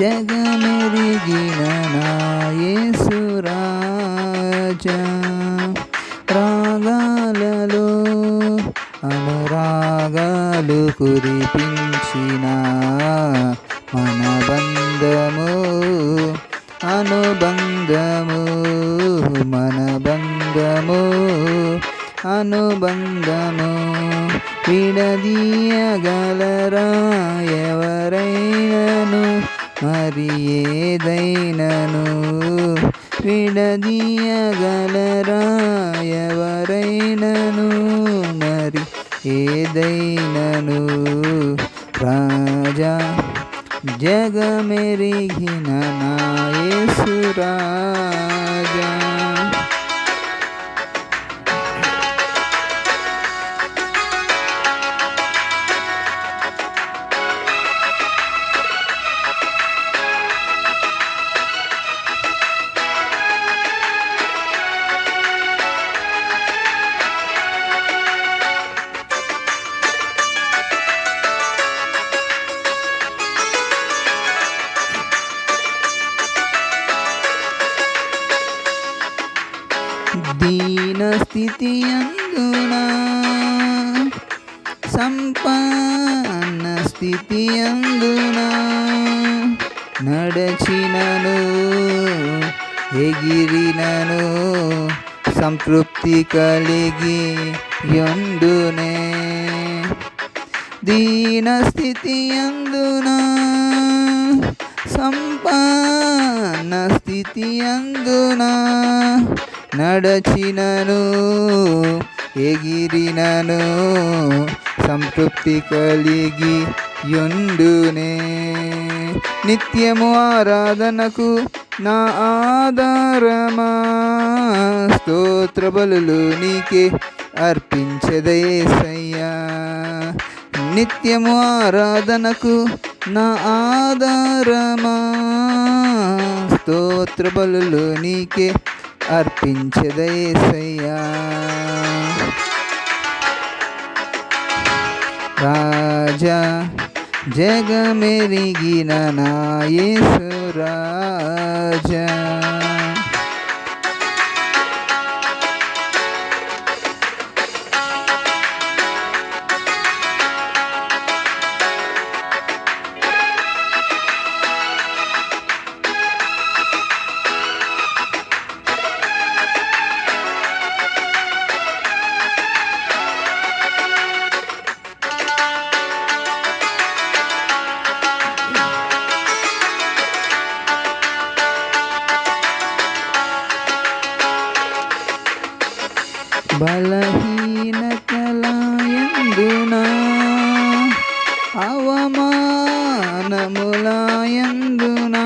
జగమెరిగిన నాయసురాజా రాగాలలో అనురాగాలు కురిపించిన మన బంధము అనుబంధము మన బంధము అనుబంధము. విడదీయగలరా ఎవరైనను మరి ఏదైనను విడదీయగలరా ఎవరైనను మరి ఏదైనను రాజా జగమెరిగిన నాయసురాజా దీనస్థితి అందున సంపన్న స్థితి అందున నడచినను ఎగిరినను సంతృప్తి కలిగి ఎందునే దీనస్థితి అందున సంపన్న స్థితి అందునా నడచినను ఎగిరినను సంతృప్తి కలిగి యుండునే నిత్యము ఆరాధనకు నా ఆధారమా? స్తోత్ర బలులు నీకే అర్పించదయేసయ్యా నిత్యము ఆరాధనకు నా ఆధారమా? స్తోత్ర బలులు నీకే అర్పించదయేసయ్యా రాజా జగమెరిగిన నాయసు రాజా అవమానములాయందున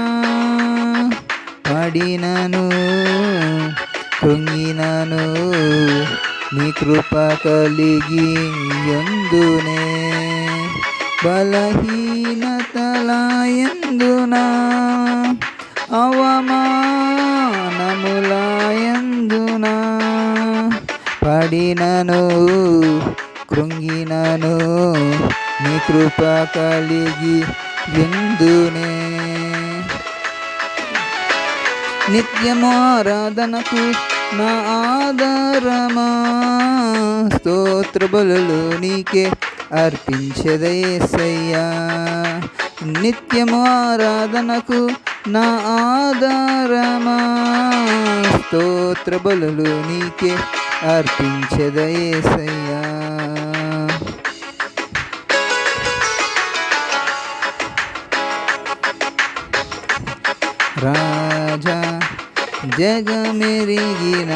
పడినను కృంగినను నీ కృప కలిగి ఎందునే బలహీనతలాయందున అవమానములాయందున పడినను కృంగినను నీ కృప కలిగి ఎందునే నిత్యము ఆరాధనకు నా ఆధారమా? స్తోత్ర బలులు నీకే అర్పించదేసయ్యా నిత్యము ఆరాధనకు నా ఆధారమా? స్తోత్ర బలులు నీకే అర్పించదేసయ్యా జగమెరిగిన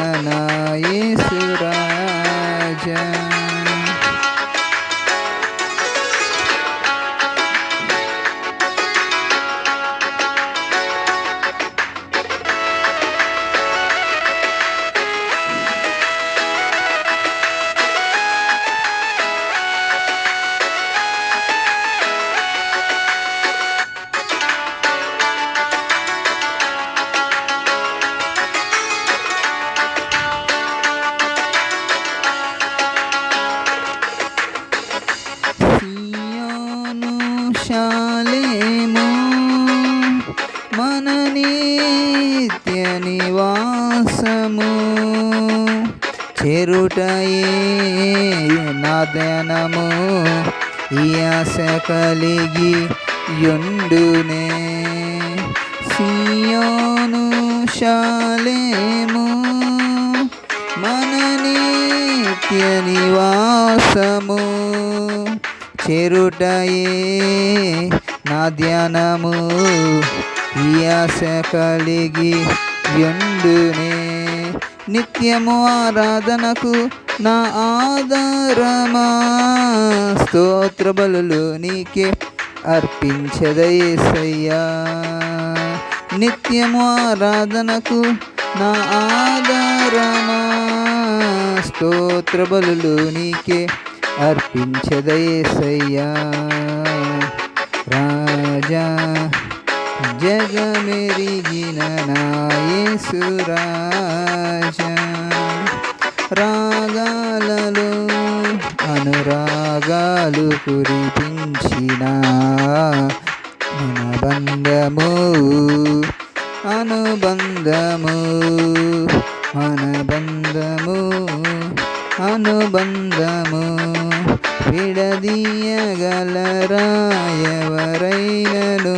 మన నిత్య నివాసము చెరుటయే నాదనము ఈ ఆశ కలిగి యుండునే। సియోను శాలేము। మన నిత్య నివాసము। చెరుటయే నా ధ్యానము ఈ ఆశ కలిగి ఎండునే నిత్యము ఆరాధనకు నా ఆధారమా? స్తోత్ర బలులు నీకే అర్పించదయేసయ్యా నిత్యము ఆరాధనకు నా ఆధారమా? స్తోత్ర బలులు నీకే అర్పించదయేసయ్యా రాజా జగమెరిగిన నాయసురాజ రాగాలలో అనురాగాలు కురిపించిన అనుబంధము అనుబంధము అనుబంధము అనుబంధము విడదీయగలరా ఎవరైనను